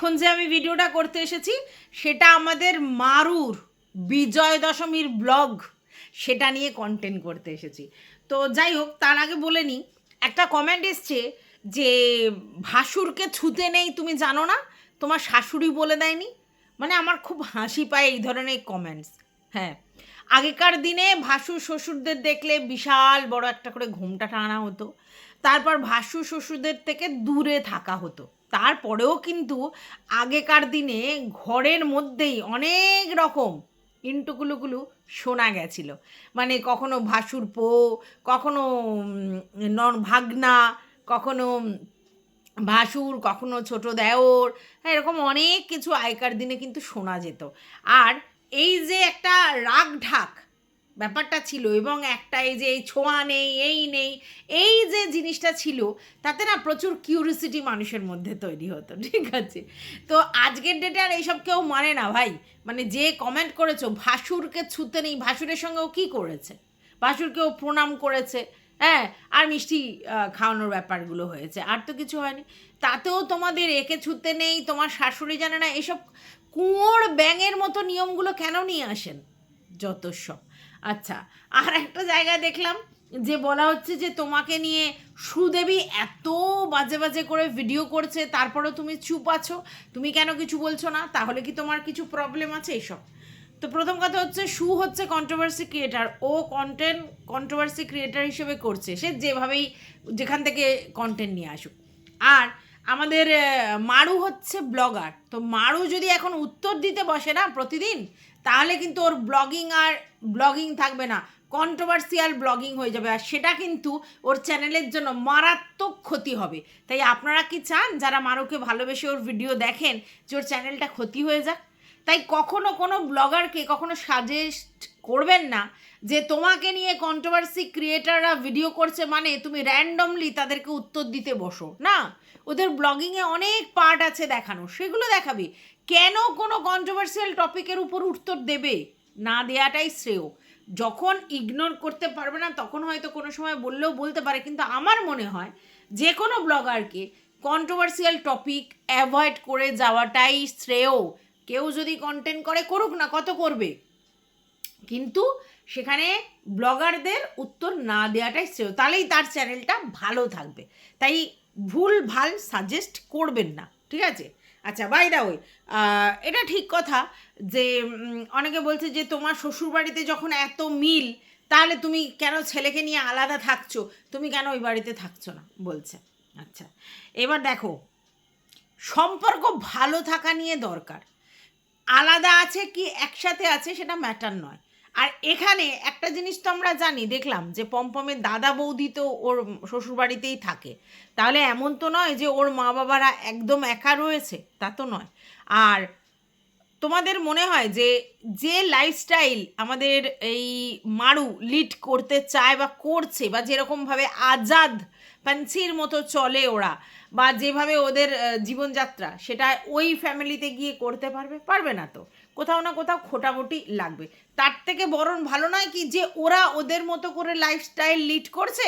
এখন যে আমি ভিডিওটা করতে এসেছি, সেটা আমাদের মারুর বিজয় দশমীর ব্লগ, সেটা নিয়ে কন্টেন্ট করতে এসেছি। তো যাই হোক, তার আগে বলে নিই, একটা কমেন্ট এসছে যে, ভাসুরকে ছুতে নেই, তুমি জানো না? তোমার শাশুড়ি বলে দেয়নি? মানে আমার খুব হাসি পায় এই ধরনের কমেন্টস হ্যাঁ আগেকার দিনে ভাসুর শ্বশুরদের দেখলে বিশাল বড় একটা করে ঘুমটা টানা হতো। তারপর ভাসুর শ্বশুরদের থেকে দূরে থাকা হতো। তারপরেও কিন্তু আগেকার দিনে ঘরের মধ্যেই অনেক রকম ইন্টুকুলুকুলু শোনা গেছিল। মানে কখনো ভাসুর পো কখনো নন ভাগনা, কখনো ভাসুর, কখনো ছোট দেওর হ্যাঁ এরকম অনেক কিছু আগেকার দিনে কিন্তু শোনা যেত। আর এই যে একটা রাগ ঢাক ব্যাপারটা ছিল এবং একটা এই যে এই ছোঁয়া নেই, এই নেই, এই যে জিনিসটা ছিল, তাতে না প্রচুর কিউরিসিটি মানুষের মধ্যে তৈরি হতো, ঠিক আছে? তো আজকের ডেটে আর এইসব কেউ মানে না ভাই। মানে যে কমেন্ট করেছ, ভাসুরকে ছুতে নেই, ভাসুরের সঙ্গেও কী করেছে? ভাসুরকেও প্রণাম করেছে হ্যাঁ? আর মিষ্টি খাওয়ানোর ব্যাপারগুলো হয়েছে, আর তো কিছু হয়নি। তাতেও তোমাদের একে ছুতে নেই, তোমার শাশুড়ি জানে না, এসব কুঁয়োর ব্যাঙের মতো নিয়মগুলো কেন নিয়ে আসেন? যত সব। আচ্ছা আর একটা জায়গায় দেখলাম যে বলা হচ্ছে যে তোমাকে নিয়ে সুদেবী এত বাজে বাজে করে ভিডিও করছে, তারপরেও তুমি চুপ আছো। তুমি কেন কিছু বলছো না? তাহলে কি তোমার কিছু প্রবলেম আছে এইসব তো প্রথম কথা হচ্ছে, সু হচ্ছে কন্ট্রোভার্সি ক্রিয়েটার ও কন্টেন্ট কন্ট্রোভার্সি ক্রিয়েটার হিসেবে করছে। সে যেভাবেই যেখান থেকে কন্টেন্ট নিয়ে আসুক। আর আমাদের মারু হচ্ছে ব্লগার তো মারু যদি এখন উত্তর দিতে বসে না প্রতিদিন তাহলে কিন্তু ওর ব্লগিং আর ব্লগিং থাকবে না। কন্ট্রোভার্সিয়াল ব্লগিং হয়ে যাবে আর সেটা কিন্তু ওর চ্যানেলের জন্য মারাত্মক ক্ষতি হবে। তাই আপনারা কি চান যারা মারুকে ভালোবেসে ওর ভিডিও দেখেন যে ওর চ্যানেলটা ক্ষতি হয়ে যাক? তাই কখনো কোনো ব্লগারকে কখনো সাজেস্ট করবেন না যে তোমাকে নিয়ে কন্ট্রোভার্সি ক্রিয়েটাররা ভিডিও করছে মানে তুমি র্যান্ডমলি তাদেরকে উত্তর দিতে বসো। না, ওদের ব্লগিংয়ে অনেক পার্ট আছে দেখানো সেগুলো দেখাবি। কেন কোনো কন্ট্রোভার্সিয়াল টপিকের উপর উত্তর দেবে? না দেয়াটাই শ্রেয়। যখন ইগনোর করতে পারবে না, তখন হয়তো কোনো সময় বললেও বলতে পারে, কিন্তু আমার মনে হয় যে কোনো ব্লগারকে কন্ট্রোভার্সিয়াল টপিক অ্যাভয়েড করে যাওয়াটাই শ্রেয়। কেউ যদি কন্টেন্ট করে, করুক না, কত করবে? কিন্তু সেখানে ব্লগারদের উত্তর না দেওয়াটাই শ্রেয়। তাহলেই তার চ্যানেলটা ভালো থাকবে। তাই ভুল ভালো সাজেস্ট করবেন না, ঠিক আছে? আচ্ছা বাই দা ওই এটা ঠিক কথা যে অনেকে বলছে যে তোমার শ্বশুরবাড়িতে যখন এত মিল, তাহলে তুমি কেন ছেলেকে নিয়ে আলাদা থাকছো? তুমি কেন ওই বাড়িতে থাকছো না? বলছে। আচ্ছা এবার দেখো, সম্পর্ক ভালো থাকা নিয়ে দরকার। আলাদা আছে কি একসাথে আছে সেটা ম্যাটার নয়। আর এখানে একটা জিনিস তো আমরা জানি, দেখলাম যে পম্পমের দাদা বৌদি তো ওর শ্বশুরবাড়িতেই থাকে। তাহলে এমন তো নয় যে ওর মা বাবারা একদম একা রয়েছে, তা তো নয়। আর তোমাদের মনে হয় যে যে লাইফস্টাইল আমাদের এই মারু লিড করতে চায় বা করছে বা যেরকমভাবে আজাদ পাঞ্ছির মতো চলে ওরা বা যেভাবে ওদের জীবনযাত্রা, সেটা ওই ফ্যামিলিতে গিয়ে করতে পারবে? পারবে না তো। কোথাও না কোথাও খোটামুটি লাগবে। তার থেকে বরং ভালো নয় কি যে ওরা ওদের মতো করে লাইফস্টাইল লিড করছে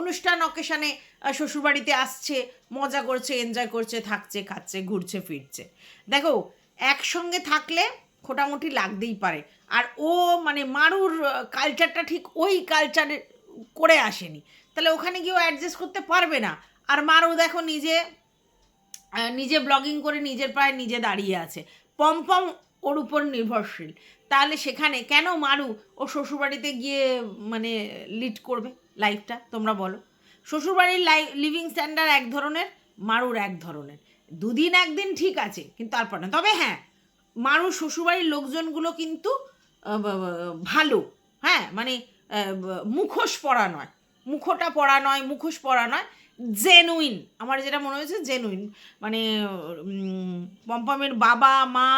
অনুষ্ঠান অকেশানে শ্বশুরবাড়িতে আসছে, মজা করছে এনজয় করছে, থাকছে, খাচ্ছে, ঘুরছে, ফিরছে। দেখো, একসঙ্গে থাকলে খোটামুটি লাগতেই পারে। আর ও মানে মারুর কালচারটা ঠিক ওই কালচারে করে আসেনি। তাহলে ওখানে গিয়েও অ্যাডজাস্ট করতে পারবে না। আর মারু দেখো নিজে নিজে ব্লগিং করে নিজের পায়ে নিজে দাঁড়িয়ে আছে। পম্পম ওর উপর নির্ভরশীল। তাহলে সেখানে কেন মারু ও শ্বশুরবাড়িতে গিয়ে মানে লিড করবে লাইফটা তোমরা বলো। শ্বশুরবাড়ির লাই লিভিং স্ট্যান্ডার্ড এক ধরনের, মারুর এক ধরনের। দুদিন একদিন ঠিক আছে, কিন্তু তারপর না। তবে হ্যাঁ মারুর শ্বশুরবাড়ির লোকজনগুলো কিন্তু ভালো। হ্যাঁ মানে মুখোশ পরা নয়। মুখোটা পরা নয়, মুখোশ পরা নয়। জেনুইন আমার যেটা মনে হয়েছে জেনুইন মানে পম্পমের বাবা, মা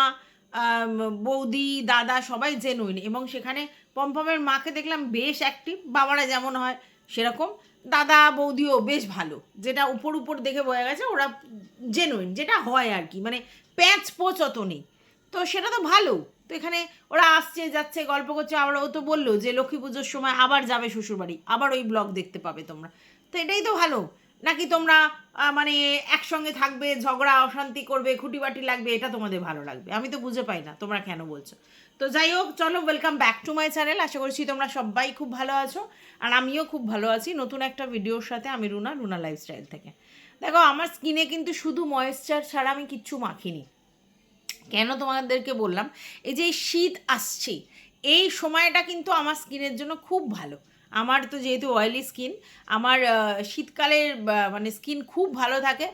বৌদি, দাদা সবাই জেনুইন এবং সেখানে পম্পমের মাকে দেখলাম বেশ অ্যাক্টিভ বাবারা যেমন হয় সেরকম, দাদা, বৌদিও বেশ ভালো, যেটা উপর উপর দেখে বোঝা গেছে ওরা জেনুইন যেটা হয় আর কি মানে প্যাঁচ পোচ অত নেই তো সেটা তো ভালো, তো এখানে ওরা আসছে, যাচ্ছে, গল্প করছে, আবার ও তো বলল যে লক্ষ্মী পুজোর সময় আবার যাবে শ্বশুরবাড়ি, আবার ওই ব্লগ দেখতে পাবে তোমরা, তো এটাই তো ভালো নাকি তোমরা মানে একসঙ্গে থাকবে, ঝগড়া, অশান্তি করবে, খুঁটিবাটি লাগবে, এটা তোমাদের ভালো লাগবে? আমি তো বুঝে পাই না, তোমরা কেন বলছো? তো যাই হোক, চলো welcome back to my channel আশা করছি তোমরা সবাই খুব ভালো আছো, আর আমিও খুব ভালো আছি নতুন একটা ভিডিওর সাথে, আমি রুনা রুনা লাইফস্টাইল থেকে। দেখো, আমার স্কিনে কিন্তু শুধু ময়েশ্চার ছাড়া আমি কিচ্ছু মাখিনি। কেন তোমাদেরকে বললাম? এই যে শীত আসছে, এই সময়টা কিন্তু আমার স্কিনের জন্য খুব ভালো। আমার তো যেহেতু অয়েলি স্কিন আমার শীতকালের মানে স্কিন খুব ভালো থাকে।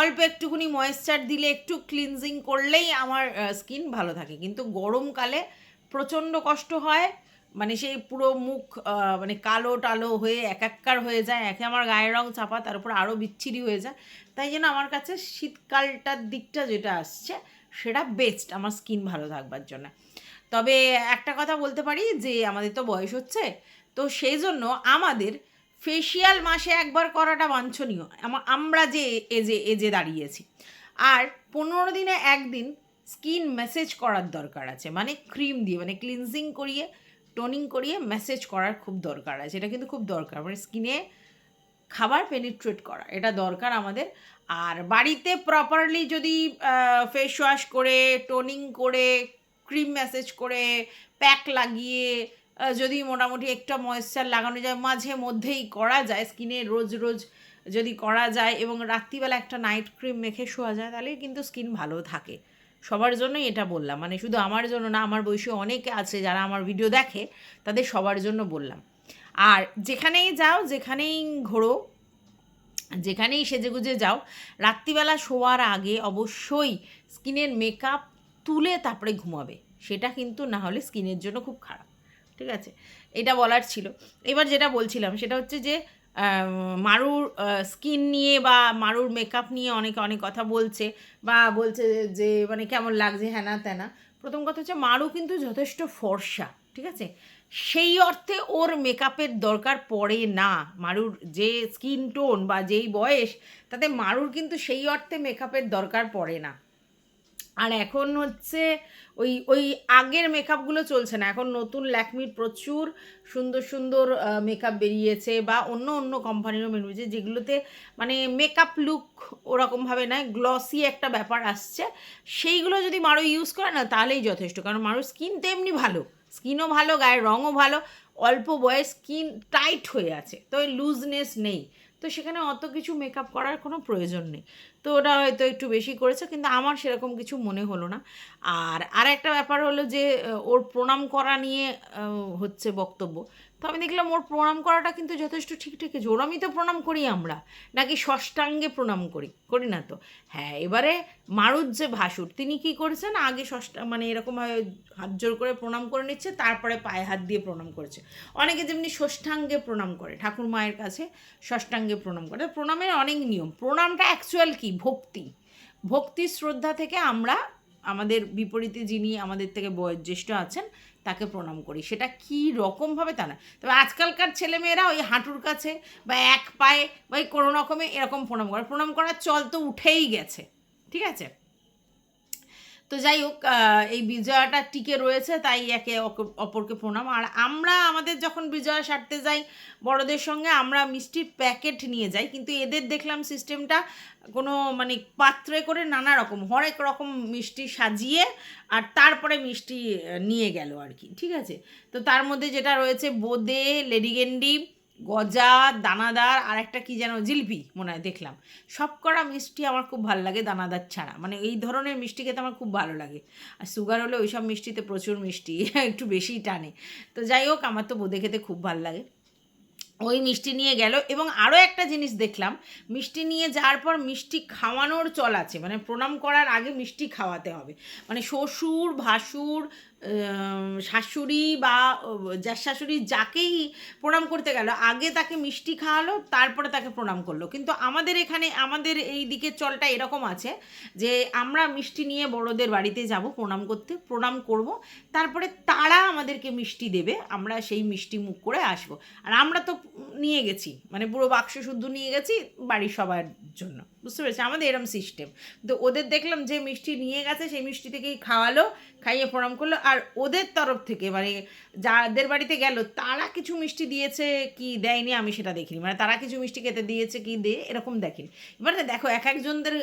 অল্প একটুখানি ময়েশ্চার দিলে একটু ক্লিনজিং করলেই আমার স্কিন ভালো থাকে। কিন্তু গরমকালে প্রচণ্ড কষ্ট হয়। মানে সেই পুরো মুখ মানে কালো টালো হয়ে একাকার হয়ে যায়। একে আমার গায়ের রং চাপা, তার উপর আরও বিচ্ছিরি হয়ে যায়। তাই জন্য আমার কাছে শীতকালটার দিকটা যেটা আসছে, সেটা বেস্ট আমার স্কিন ভালো থাকবার জন্য। তবে একটা কথা বলতে পারি যে, আমাদের তো বয়স হচ্ছে। তো সেই জন্য আমাদের ফেসিয়াল মাসে একবার করাটা বাঞ্ছনীয়। আমরা যে এজে এজে দাঁড়িয়েছি। আর পনেরো দিনে একদিন স্কিন মেসেজ করার দরকার আছে। মানে ক্রিম দিয়ে মানে ক্লিনজিং করিয়ে টোনিং করিয়ে মেসেজ করার খুব দরকার আছে। এটা কিন্তু খুব দরকার। মানে স্কিনে খাবার পেনিট্রেট করা, এটা দরকার আমাদের। আর বাড়িতে প্রপারলি যদি ফেস ওয়াশ করে টোনিং করে ক্রিম ম্যাসেজ করে প্যাক লাগিয়ে যদি মোটামুটি একটা ময়েশ্চার লাগানো যায়, মাঝে মধ্যেই করা যায় স্কিনে রোজ রোজ যদি করা যায় এবং রাত্রিবেলা একটা নাইট ক্রিম মেখে শোয়া যায়, তাহলে কিন্তু স্কিন ভালো থাকে। সবার জন্যই এটা বললাম মানে শুধু আমার জন্য না, আমার বয়সী অনেকে আছে যারা আমার ভিডিও দেখে, তাদের সবার জন্য বললাম। আর যেখানেই যাও, যেখানেই ঘোরো, যেখানেই সেজেগুজে যাও, রাত্রিবেলা শোয়ার আগে অবশ্যই স্কিনের মেকআপ তুলে তারপরে ঘুমাবে। সেটা কিন্তু না হলে স্কিনের জন্য খুব খারাপ। ঠিক আছে? এটা বলার ছিল। এবার যেটা বলছিলাম সেটা হচ্ছে যে মারুর স্কিন নিয়ে বা মারুর মেকআপ নিয়ে অনেকে অনেক কথা বলছে বা বলছে যে মানে কেমন লাগছে হ্যানা ত্যানা। প্রথম কথা হচ্ছে মারু কিন্তু যথেষ্ট ফর্সা, ঠিক আছে? সেই অর্থে ওর মেকআপের দরকার পড়ে না। মারুর যে স্কিন টোন বা যেই বয়স, তাতে মারুর কিন্তু সেই অর্থে মেকআপের দরকার পড়ে না। আর এখন হচ্ছে ওই ওই আগের মেকআপগুলো চলছে না। এখন নতুন ল্যাকমির প্রচুর সুন্দর সুন্দর মেকআপ বেরিয়েছে বা অন্য অন্য কোম্পানিরও বেরিয়েছে যেগুলোতে মানে মেকআপ লুক ওরকমভাবে নয় গ্লসি একটা ব্যাপার আসছে। সেইগুলো যদি মারো ইউজ করে না, তাহলেই যথেষ্ট। কারণ মারো স্কিন তো এমনি ভালো। স্কিনও ভালো, গায়ের রঙও ভালো, অল্প বয়স স্কিন টাইট হয়ে আছে। তো লুজনেস নেই। তো সেখানে অত কিছু মেকআপ করার কোনো প্রয়োজন নেই। তো ওটা হয়তো একটু বেশি করেছে, কিন্তু আমার সেরকম কিছু মনে হলো না। আর আর একটা ব্যাপার হলো যে ওর প্রণাম করা নিয়ে হচ্ছে বক্তব্য। তো আমি দেখলাম ওর প্রণাম করাটা কিন্তু যথেষ্ট ঠিকঠাক আছে। ওরমই তো প্রণাম করি আমরা, নাকি ষষ্ঠাঙ্গে প্রণাম করি করি না তো? হ্যাঁ এবারে মারুত যে ভাসুর, তিনি কি করেছেন? আগে ষষ্ঠা মানে এরকমভাবে হাত জোর করে প্রণাম করে নিচ্ছে, তারপরে পায়ে হাত দিয়ে প্রণাম করছে। অনেকে যেমনি ষষ্ঠাঙ্গে প্রণাম করে, ঠাকুর মায়ের কাছে ষষ্ঠাঙ্গে প্রণাম করে, প্রণামের অনেক নিয়ম। প্রণামটা অ্যাকচুয়াল কি? ভক্তি। ভক্তি শ্রদ্ধা থেকে আমরা, আমাদের বিপরীতে যিনি আমাদের থেকে বয়োজ্যেষ্ঠ আছেন তাকে প্রণাম করি। সেটা কি রকমভাবে তা না। তবে আজকালকার ছেলেমেয়েরা ওই হাঁটুর কাছে বা এক পায়ে বা ওই কোনো রকমে এরকম প্রণাম করে। প্রণাম করার চল তো উঠেই গেছে। ঠিক আছে? তো যাই হোক এই বিজয়াটা টিকে রয়েছে, তাই একে অপরকে প্রণাম। আর আমরা আমাদের যখন বিজয়া সারতে যাই বড়দের সঙ্গে, আমরা মিষ্টির প্যাকেট নিয়ে যাই। কিন্তু এদের দেখলাম সিস্টেমটা কোনো মানে পাত্রে করে নানা রকম, হরেক রকম মিষ্টি সাজিয়ে আর তারপরে মিষ্টি নিয়ে গেল আর কি, ঠিক আছে? তো তার মধ্যে যেটা রয়েছে, বোঁদে, লেডিগেন্ডি, গজা, দানাদার আর একটা কি যেন, জিলপি মনে হয়, দেখলাম। সব করা মিষ্টি আমার খুব ভালো লাগে দানাদার ছাড়া মানে এই ধরনের মিষ্টি খেতে আমার খুব ভালো লাগে। আর সুগার হলে ওই সব মিষ্টিতে প্রচুর মিষ্টি, একটু বেশিই টানে। তো যাই হোক, আমার তো বোঁদে খেতে খুব ভালো লাগে। ওই মিষ্টি নিয়ে গেল। এবং আরও একটা জিনিস দেখলাম, মিষ্টি নিয়ে যাওয়ার পর মিষ্টি খাওয়ানোর চল আছে। মানে প্রণাম করার আগে মিষ্টি খাওয়াতে হবে। মানে শ্বশুর, ভাসুর শাশুড়ি বা যার শাশুড়ি যাকেই প্রণাম করতে গেল, আগে তাকে মিষ্টি খাওয়ালো, তারপরে তাকে প্রণাম করল। কিন্তু আমাদের এখানে, আমাদের এই দিকের চলটা এরকম আছে যে, আমরা মিষ্টি নিয়ে বড়দের বাড়িতে যাব প্রণাম করতে, প্রণাম করব, তারপরে তারা আমাদেরকে মিষ্টি দেবে, আমরা সেই মিষ্টি মুখ করে আসব। আর আমরা তো নিয়ে গেছি মানে পুরো বাক্স শুদ্ধ নিয়ে গেছি বাড়ির সবার জন্য। বুঝতে পেরেছি, আমাদের এরম সিস্টেম তো ওদের দেখলাম যে মিষ্টি নিয়ে গেছে, সেই মিষ্টি থেকেই খাওয়ালো, খাইয়ে প্রণাম করল, আর ওদের তরফ থেকে মানে যাদের বাড়িতে গেল, তারা কিছু মিষ্টি দিয়েছে কি দেয়নি আমি সেটা দেখিনি। মানে তারা কিছু মিষ্টি খেতে দিয়েছে কি দিয়ে এরকম দেখিনি। এবার দেখো এক একজনদের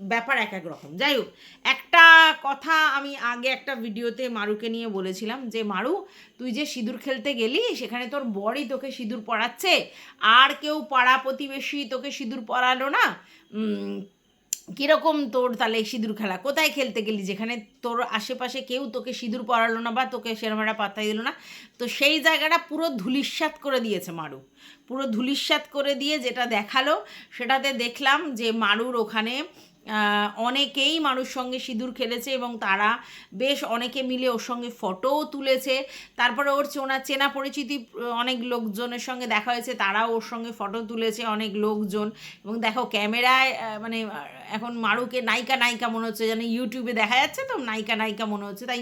ব্যাপার এক এক রকম। যাই হোক, একটা কথা আমি আগে একটা ভিডিওতে মারুকে নিয়ে বলেছিলাম যে, মারু, তুই যে সিঁদুর খেলতে গেলি, সেখানে তোর বড়ই তোকে সিঁদুর পড়াচ্ছে। আর কেউ পাড়া প্রতিবেশী তোকে সিঁদুর পরালো না। কীরকম তোর তাহলে সিঁদুর খেলা? কোথায় খেলতে গেলি? যেখানে তোর আশেপাশে কেউ তোকে সিঁদুর পরালো না বা তোকে সেরকম একটা দিল না। তো সেই জায়গাটা পুরো ধুলিস্বাত করে দিয়েছে মারু। পুরো ধুলিস্বাত করে দিয়ে যেটা দেখাল, সেটাতে দেখলাম যে মারুর ওখানে অনেকেই মানুষ সঙ্গে সিঁদুর খেলেছে এবং তারা বেশ অনেকে মিলে ওর সঙ্গে ফটোও তুলেছে। তারপরে ওর চেনা চেনা পরিচিতি অনেক লোকজনের সঙ্গে দেখা হয়েছে, তারাও ওর সঙ্গে ফটো তুলেছে অনেক লোকজন। এবং দেখো ক্যামেরায় মানে এখন মারুকে নায়িকা নায়িকা মনে হচ্ছে যেন ইউটিউবে দেখা যাচ্ছে তো, নায়িকা নায়িকা মনে হচ্ছে। তাই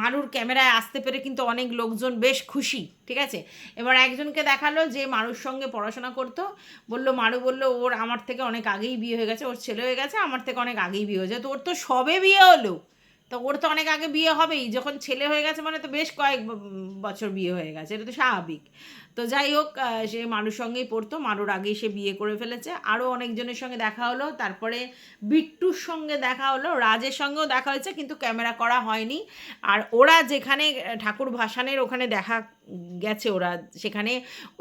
মারুর ক্যামেরায় আসতে পেরে কিন্তু অনেক লোকজন বেশ খুশি। ঠিক আছে? এবার একজনকে দেখাল যে মারুর সঙ্গে পড়াশোনা করতো। বলল, মারু বলল, ওর আমার থেকে অনেক আগেই বিয়ে হয়ে গেছে, ওর ছেলে হয়ে গেছে, আমার থেকে অনেক আগেই বিয়ে হয়েছে তো ওর তো সবে বিয়ে হলো। তো ওর তো অনেক আগে বিয়ে হবেই, যখন ছেলে হয়ে গেছে মানে তো বেশ কয়েক বছর বিয়ে হয়ে গেছে, এটা তো স্বাভাবিক। তো যাই হোক সে মানুষ সঙ্গেই পড়তো মারুর আগেই সে বিয়ে করে ফেলেছে। আরও অনেকজনের সঙ্গে দেখা হলো, তারপরে বিট্টুর সঙ্গে দেখা হলো, রাজের সঙ্গেও দেখা হয়েছে, কিন্তু ক্যামেরা করা হয়নি। আর ওরা যেখানে ঠাকুর ভাসানের ওখানে দেখা গেছে ওরা, সেখানে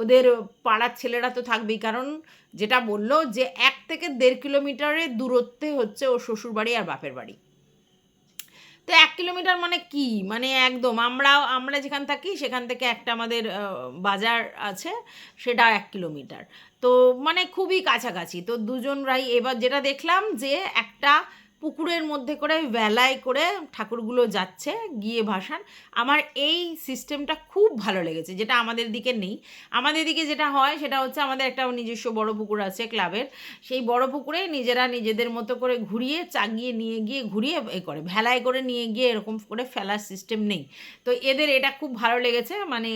ওদের পাড়ার ছেলেরা তো থাকবেই। কারণ যেটা বলল যে এক থেকে দেড় কিলোমিটারের দূরত্বে হচ্ছে ওর শ্বশুরবাড়ি আর বাপের বাড়ি। তো এক কিলোমিটার মানে কি? মানে একদম আমরাও আমরা যেখান থাকি সেখান থেকে একটা আমাদের বাজার আছে, সেটা এক কিলোমিটার। তো মানে খুবই কাছাকাছি। তো দুজন রাই এবার যেটা দেখলাম যে একটা পুকুরের মধ্যে করে বেলায় করে ঠাকুরগুলো যাচ্ছে, গিয়ে ভাসান। আমার এই সিস্টেমটা খুব ভালো লেগেছে, যেটা আমাদের দিকে নেই। আমাদের দিকে যেটা হয়, সেটা হচ্ছে আমাদের একটা নিজস্ব বড় পুকুর আছে ক্লাবের। সেই বড় পুকুরে নিজেরা নিজেদের মতো করে ঘুরিয়ে, চাগিয়ে নিয়ে গিয়ে ঘুরিয়ে এ করে। ভেলায় করে নিয়ে গিয়ে এরকম করে ফেলার সিস্টেম নেই। তো এদের এটা খুব ভালো লেগেছে মানে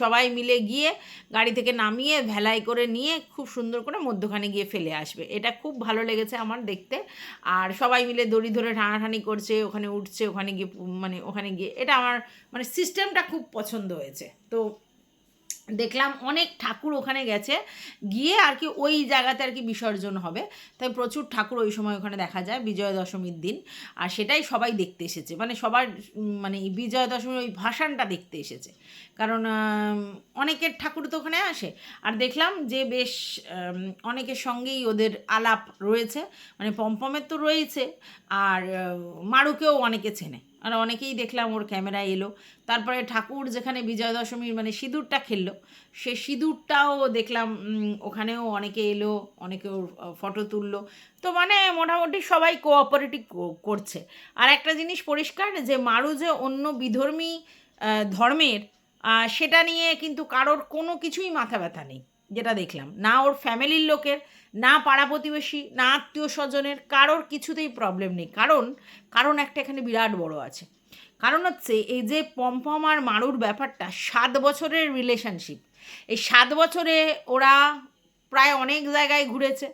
সবাই মিলে গিয়ে গাড়ি থেকে নামিয়ে ভেলাই করে নিয়ে খুব সুন্দর করে মধ্যখানে গিয়ে ফেলে আসবে। এটা খুব ভালো লেগেছে আমার দেখতে। আর সবাই মিলে দড়ি ধরে টানাটানি করছে, ওখানে উঠছে, ওখানে গিয়ে মানে ওখানে গিয়ে, এটা আমার মানে সিস্টেমটা খুব পছন্দ হয়েছে। তো দেখলাম অনেক ঠাকুর ওখানে গেছে, গিয়ে আর কি ওই জায়গাতে আর কি বিসর্জন হবে। তাই প্রচুর ঠাকুর ওই সময় ওখানে দেখা যায় বিজয়া দশমীর দিন। আর সেটাই সবাই দেখতে এসেছে। মানে সবার মানে এই বিজয়া দশমীর ওই ভাসানটা দেখতে এসেছে। কারণ অনেকের ঠাকুর তো ওখানে আসে। আর দেখলাম যে বেশ অনেকের সঙ্গেই ওদের আলাপ রয়েছে। মানে পমপমের তো রয়েছে। আর মারুকেও অনেকে চেনে। আর অনেকেই দেখলাম ওর ক্যামেরায় এলো। তারপরে ঠাকুর যেখানে বিজয়া দশমীর মানে সিঁদুরটা খেললো, সে সিঁদুরটাও দেখলাম ওখানেও অনেকে এলো, অনেকে ওর ফটো তুললো। তো মানে মোটামুটি সবাই কোঅপারেটিভ করছে। আর একটা জিনিস পরিষ্কার যে মারু যে অন্য বিধর্মী ধর্মের সেটা নিয়ে কিন্তু কারোর কোনো কিছুই মাথা ব্যথা নেই, যেটা দেখলাম। না ওর ফ্যামিলির লোকের না পাড়া প্রতিবেশী, না আত্মীয় স্বজনের, কারোর কিছুতেই প্রবলেম নেই। কারণ কারণ একটা এখানে বিরাট বড় আছে। কারণ হচ্ছে, এই যে পম্পম আর মারুর ব্যাপারটা, সাত বছরের রিলেশনশিপ এই সাত বছরে ওরা প্রায় অনেক জায়গায় ঘুরেছে।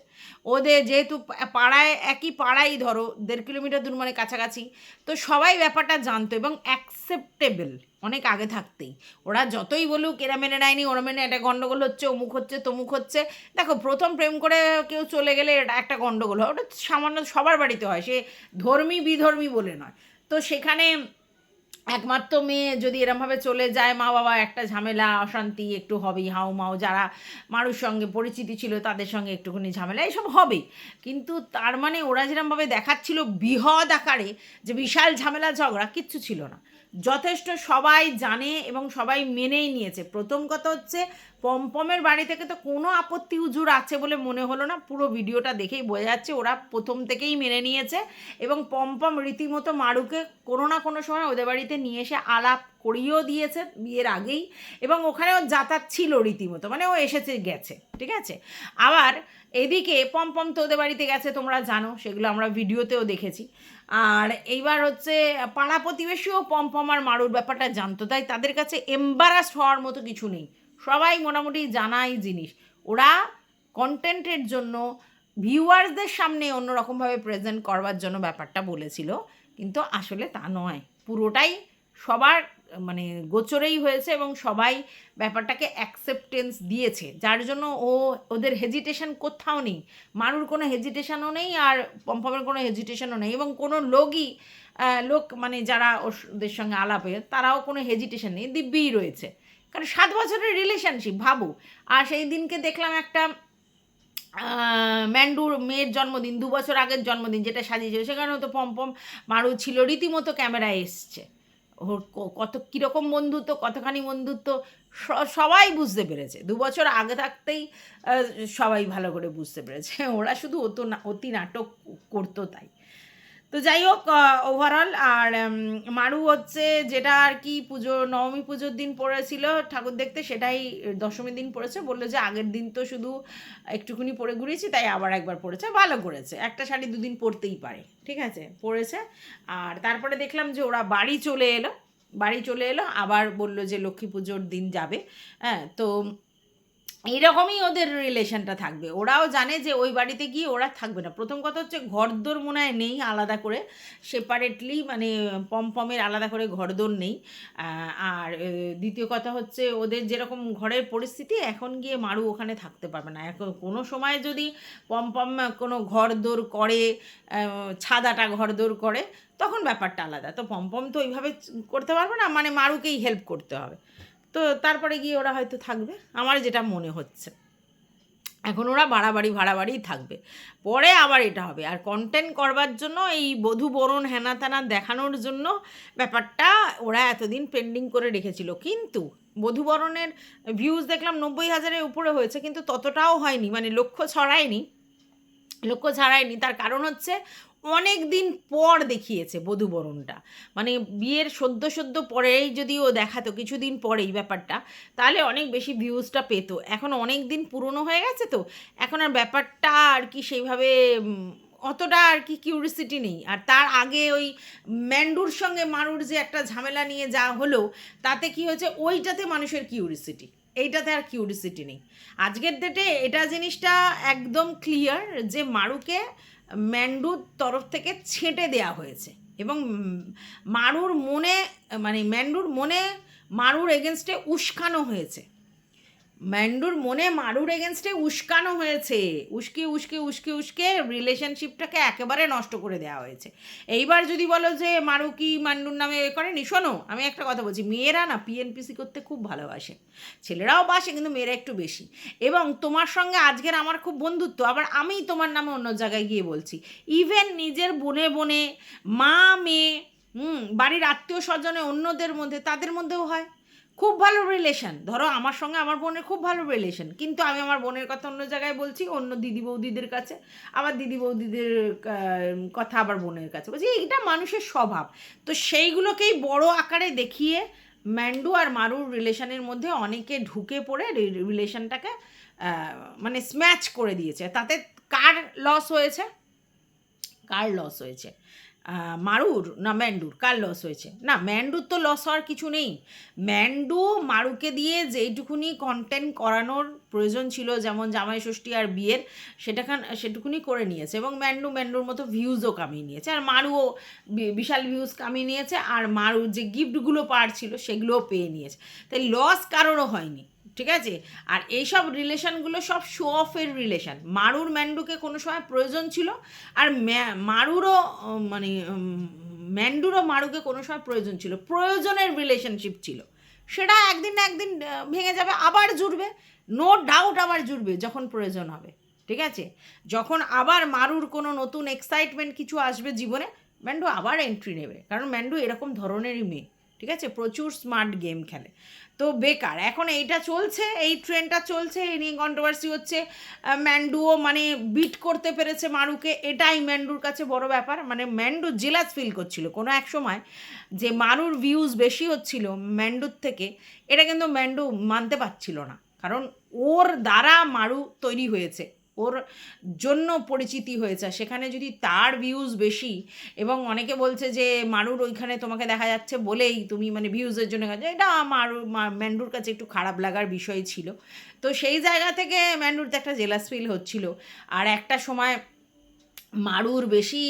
ওদের যেহেতু পাড়ায়, একই পাড়াই ধরো, দেড় কিলোমিটার দূর মানে কাছাকাছি, তো সবাই ব্যাপারটা জানতো এবং অ্যাকসেপ্টেবল অনেক আগে থাকতেই। ওরা যতই বলুক, এরা মেনে নেয়নি, ওরা মেনে এটা গণ্ডগোল হচ্ছে, অমুক হচ্ছে, তমুক হচ্ছে। দেখো, প্রথম প্রেম করে কেউ চলে গেলে এটা একটা গণ্ডগোল হয়, ওটা সামান্য সবার বাড়িতে হয়, সে ধর্মী বিধর্মী বলে নয়। তো সেখানে একমাত্র মেয়ে যদি এরমভাবে চলে যায়, মা বাবা একটা ঝামেলা, অশান্তি, একটু হবেই হাউ মাও, যারা মানুষ সঙ্গে পরিচিতি ছিল তাদের সঙ্গে একটুখানি ঝামেলা, এসব হবে কিন্তু তার মানে ওরা যেরমভাবে দেখাচ্ছিল বৃহৎ আকারে যে বিশাল ঝামেলা, ঝগড়া, কিচ্ছু ছিল না। যথেষ্ট সবাই জানে এবং সবাই মেনেই নিয়েছে। প্রথম কথা হচ্ছে পমপমের বাড়ি থেকে তো কোনো আপত্তি উজুর আছে বলে মনে হলো না। পুরো ভিডিওটা দেখেই বোঝা যাচ্ছে ওরা প্রথম থেকেই মেনে নিয়েছে এবং পমপম রীতিমতো মারুকে কোনো না কোনো সময় ওদের বাড়িতে নিয়ে এসে আলাপ করিয়েও দিয়েছে বিয়ের আগেই এবং ওখানে ও যাতায়াত ছিল রীতিমতো মানে ও এসেছে, গেছে, ঠিক আছে? আবার এদিকে পমপম তো ওদের বাড়িতে গেছে, তোমরা জানো, সেগুলো আমরা ভিডিওতেও দেখেছি। আর এইবার হচ্ছে পাড়া প্রতিবেশীও পমপম আর মারুর ব্যাপারটা জানতো, তাই তাদের কাছে এম্বারাস হওয়ার মতো কিছু নেই। সবাই মোটামুটি জানাই জিনিস। ওরা কন্টেন্টের জন্য ভিউয়ার্সদের সামনে অন্যরকমভাবে প্রেজেন্ট করবার জন্য ব্যাপারটা বলেছিল, কিন্তু আসলে তা নয়। পুরোটাই সবার মানে গোচরেই হয়েছে এবং সবাই ব্যাপারটাকে অ্যাকসেপ্টেন্স দিয়েছে। যার জন্য ও, ওদের হেজিটেশন কোথাও নেই। মারুর কোনো হেজিটেশনও নেই আর পম্পমের কোনো হেজিটেশনও নেই এবং কোনো লোকই লোক মানে যারা ওদের সঙ্গে আলাপে তারাও কোনো হেজিটেশন নেই। দিব্যিই রয়েছে। কারণ সাত বছরের রিলেশনশিপ ভাবো। আর সেই দিনকে দেখলাম একটা ম্যান্ডুর মেয়ের জন্মদিন, দু বছর আগের জন্মদিন যেটা সাজিয়েছিল, সেখানেও তো পম্পম মারু ছিল, রীতিমতো ক্যামেরায় এসছে। ওর কত, কীরকম বন্ধুত্ব, কতখানি বন্ধুত্ব সবাই বুঝতে পেরেছে। দু বছর আগে থাকতেই সবাই ভালো করে বুঝতে পেরেছে। ওরা শুধু অত অতি নাটক করতো তাই। তো যাই হোক ওভারঅল আর মারু হচ্ছে যেটা আর কি পুজো, নবমী পুজোর দিন পড়েছিল, ঠাকুর দেখতে সেটাই দশমীর দিন পড়েছে। বলল যে আগের দিন তো শুধু একটুখানি পরে ঘুরেছি, তাই আবার একবার পড়েছে। ভালো করেছে, একটা শাড়ি দুদিন পরতেই পারে, ঠিক আছে? পরেছে। আর তারপরে দেখলাম যে ওরা বাড়ি চলে এলো, বাড়ি চলে এলো, আবার বলল যে লক্ষ্মী পুজোর দিন যাবে। হ্যাঁ তো এইরকমই ওদের রিলেশনটা থাকবে। ওরাও জানে যে ওই বাড়িতে গিয়ে ওরা থাকবে না। প্রথম কথা হচ্ছে ঘরদোর মনে হয় নেই আলাদা করে। সেপারেটলি মানে পমপমের আলাদা করে ঘরদোর নেই। আর দ্বিতীয় কথা হচ্ছে ওদের যেরকম ঘরের পরিস্থিতি, এখন গিয়ে মারু ওখানে থাকতে পারবে না। এখন কোনো সময় যদি পমপম কোনো ঘরদোর করে ছাদাটা ঘরদোর করে, তখন ব্যাপারটা আলাদা। তো পমপম তো ওইভাবে করতে পারবে না। মানে মারুকেই হেল্প করতে হবে। তো তারপরে গিয়ে ওরা হয়তো থাকবে। আমার যেটা মনে হচ্ছে। এখন ওরা বাড়াবাড়ি ভাড়াবাড়িই থাকবে। পরে আবার এটা হবে। আর কন্টেন্ট করবার জন্য, এই বধূ বরণ, হেনা তেনা দেখানোর জন্য ব্যাপারটা ওরা এতদিন পেন্ডিং করে রেখেছিল। কিন্তু বধূবরণের ভিউজ দেখলাম নব্বই হাজারের উপরে হয়েছে। কিন্তু ততটাও হয়নি। মানে লক্ষ্য ছড়ায়নি। লক্ষ্য ছাড়ায়নি। তার কারণ হচ্ছে অনেক দিন পর দেখিয়েছে বধূবরণটা মানে বিয়ের সদ্য সদ্য পরেই যদি ও দেখাতো, কিছুদিন পরেই ব্যাপারটা, তাহলে অনেক বেশি ভিউজটা পেত। এখন অনেক দিন পুরনো হয়ে গেছে তো, এখন আর ব্যাপারটা আর কি সেইভাবে অতটা আর কি কিউরিসিটি নেই। আর তার আগে ওই ম্যান্ডুর সঙ্গে মারুর যে একটা ঝামেলা নিয়ে যা হলো, তাতে কি হয়েছে, ওইটাতে মানুষের কিউরিসিটি এইটাতে আর কিউরিসিটি নেই। আজকের ডেটে এটা জিনিসটা একদম ক্লিয়ার যে মারুকে ম্যান্ডুর তরফ থেকে ছেঁটে দেয়া হয়েছে এবং মারুর মনে মানে ম্যান্ডুর মনে মারুর এগেনস্টে উস্কানো হয়েছে। ম্যান্ডুর মনে মারুর এগেনস্টে উস্কানো হয়েছে। উস্কে উস্কে উস্কে উস্কে রিলেশনশিপটাকে একেবারে নষ্ট করে দেওয়া হয়েছে। এইবার যদি বলো যে মারু কি মান্ডুর নামে এ করেনি, শোনো, আমি একটা কথা বলছি, মেয়েরা না পিএনপিসি করতে খুব ভালোবাসে। ছেলেরাও বাসে, কিন্তু মেয়েরা একটু বেশি। এবং তোমার সঙ্গে আজকের আমার খুব বন্ধুত্ব, আবার আমি তোমার নামে অন্য জায়গায় গিয়ে বলছি। ইভেন নিজের বনে বনে মা, মেয়ে, হুম, বাড়ির আত্মীয় স্বজনে অন্যদের মধ্যে, তাদের মধ্যেও হয়। খুব ভালো রিলেশন ধরো আমার সঙ্গে আমার বোনের খুব ভালো রিলেশন কিন্তু আমি আমার বোনের কথা অন্য জায়গায় বলছি, অন্য দিদি বৌদিদের কাছে, আবার দিদি বৌদিদের কথা আবার বোনের কাছে বলছি। এইটা মানুষের স্বভাব। তো সেইগুলোকেই বড় আকারে দেখিয়ে ম্যান্ডু আর মারুর রিলেশনের মধ্যে অনেকে ঢুকে পড়ে রিলেশনটাকে মানে স্ম্যাচ করে দিয়েছে। তাতে কার লস হয়েছে? কার লস হয়েছে? মারুর? না, ম্যান্ডুর। কার লস হয়েছে? না, ম্যান্ডুর তো লস হওয়ার কিছু নেই। ম্যান্ডু মারুকে দিয়ে যেইটুকুনি কন্টেন্ট করানোর প্রয়োজন ছিল, যেমন জামাই ষষ্ঠী আর বিয়ের, সেটাখান, সেটুকুনি করে নিয়েছে এবং ম্যান্ডু ম্যান্ডুর মতো ভিউজও কামিয়ে নিয়েছে। আর মারুও বিশাল ভিউজ কামিয়ে নিয়েছে, আর মারুর যে গিফটগুলো পার ছিল, সেগুলোও পেয়ে নিয়েছে। তাই লস কারোরও হয়নি। ঠিক আছে? আর এইসব রিলেশনগুলো সব শো অফের রিলেশন মারুর ম্যান্ডুকে কোনো সময় প্রয়োজন ছিল, আর মারুরও মানে ম্যান্ডুরও মারুকে কোনো সময় প্রয়োজন ছিল। প্রয়োজনের রিলেশনশিপ ছিল। সেটা একদিন না একদিন ভেঙে যাবে, আবার জুড়বে। নো ডাউট আবার জুড়বে যখন প্রয়োজন হবে। ঠিক আছে? যখন আবার মারুর কোনো নতুন এক্সাইটমেন্ট কিছু আসবে জীবনে, ম্যান্ডু আবার এন্ট্রি নেবে। কারণ ম্যান্ডু এরকম ধরনেরই মেয়ে। ঠিক আছে? প্রচুর স্মার্ট গেম খেলে। তো বেকার। এখন এইটা চলছে, এই ট্রেনটা চলছে, এ নিয়ে কন্ট্রোভার্সি হচ্ছে। ম্যান্ডুও মানে বিট করতে পেরেছে মারুকে, এটাই ম্যান্ডুর কাছে বড় ব্যাপার। মানে ম্যান্ডু জেলাস ফিল করছিল কোনো এক সময় যে মারুর ভিউজ বেশি হচ্ছিল ম্যান্ডুর থেকে, এটা কিন্তু ম্যান্ডু মানতে পারছিল না। কারণ ওর দ্বারা মারু তৈরি হয়েছে। ওর জন্য পরিচিতি হয়েছে। সেখানে যদি তার ভিউজ বেশি, এবং অনেকে বলছে যে, মারুর ওইখানে তোমাকে দেখা যাচ্ছে বলেই তুমি মানে ভিউজের জন্য এটা মারু ম্যান্ডুর কাছে একটু খারাপ লাগার বিষয় ছিল। তো সেই জায়গা থেকে ম্যান্ডুরতে একটা জেলাস ফিল হচ্ছিল। আর একটা সময় মারুর বেশি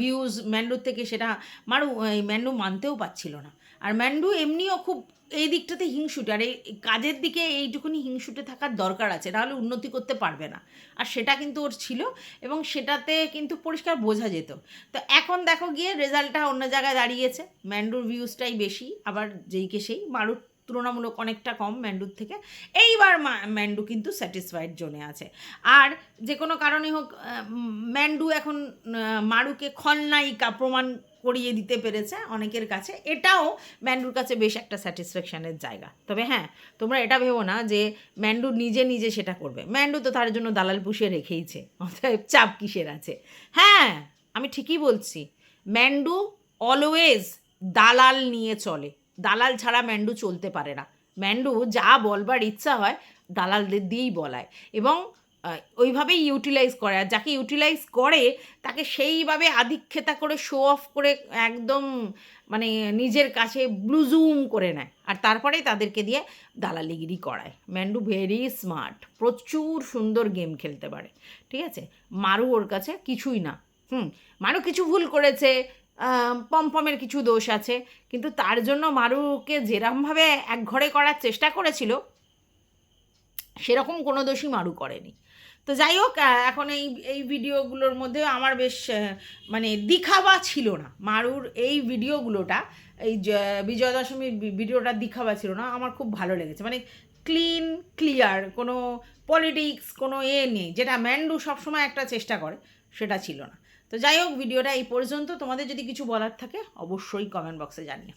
ভিউজ ম্যান্ডুর থেকে সেটা, মারু ম্যান্ডু মানতেও পারছিল না। আর ম্যান্ডু এমনিও খুব এই দিকটাতে হিংসুটে, আর এই কাজের দিকে এইটুকুনি হিংসুটে থাকার দরকার আছে নাহলে উন্নতি করতে পারবে না। আর সেটা কিন্তু ওর ছিল এবং সেটাতে কিন্তু পরিষ্কার বোঝা যেত। তো এখন দেখো গিয়ে রেজাল্টটা অন্য জায়গায় দাঁড়িয়েছে, ম্যান্ডুর ভিউজটাই বেশি, আবার যেইকে সেই, মারুর তুলনামূলক অনেকটা কম ম্যান্ডুর থেকে। এইবার ম্যান্ডু কিন্তু স্যাটিসফাইড জোনে আছে। আর যে কোনো কারণে হোক ম্যান্ডু এখন মারুকে খলনায়িকা প্রমাণ করিয়ে দিতে পেরেছে অনেকের কাছে। এটাও ম্যান্ডুর কাছে বেশ একটা স্যাটিসফ্যাকশানের জায়গা। তবে হ্যাঁ তোমরা এটা ভেবো না যে ম্যান্ডু নিজে নিজে সেটা করবে। ম্যান্ডু তো তার জন্য দালাল পুষিয়ে রেখেইছে, অতএব চাপ কিসের আছে? হ্যাঁ আমি ঠিকই বলছি, ম্যান্ডু অলওয়েজ দালাল নিয়ে চলে। দালাল ছাড়া ম্যান্ডু চলতে পারে না। ম্যান্ডু যা বলবার ইচ্ছা হয়, দালালদের দিয়েই বলায় এবং ওইভাবেই ইউটিলাইজ করে। আর যাকে ইউটিলাইজ করে, তাকে সেইভাবে আধিক্ষেতা করে শো অফ করে একদম মানে নিজের কাছে ব্লুজুম করে নেয়। আর তারপরেই তাদেরকে দিয়ে দালালিগিরি করায়। ম্যান্ডু ভেরি স্মার্ট প্রচুর সুন্দর গেম খেলতে পারে। ঠিক আছে? মারু ওর কাছে কিছুই না। হুম, মারু কিছু ভুল করেছে পমপমের কিছু দোষ আছে। কিন্তু তার জন্য মারুকে যেরমভাবে এক ঘরে করার চেষ্টা করেছিল, সেরকম কোনো দোষই মারু করেনি। তো যাই হোক এখন এই এই ভিডিওগুলোর মধ্যে আমার বেশ মানে দিখাবা ছিল না। মারুর এই ভিডিওগুলোটা, এই বিজয়া দশমীর ভিডিওটা দিখাবা ছিল না। আমার খুব ভালো লেগেছে। মানে ক্লিন, ক্লিয়ার, কোনো পলিটিক্স, কোনো এ নেই। যেটা ম্যান্ডু সবসময় একটা চেষ্টা করে, সেটা ছিল না। তো যাই হোক, ভিডিওটা এই পর্যন্ত। তোমাদের যদি কিছু বলার থাকে, অবশ্যই কমেন্ট বক্সে জানিও।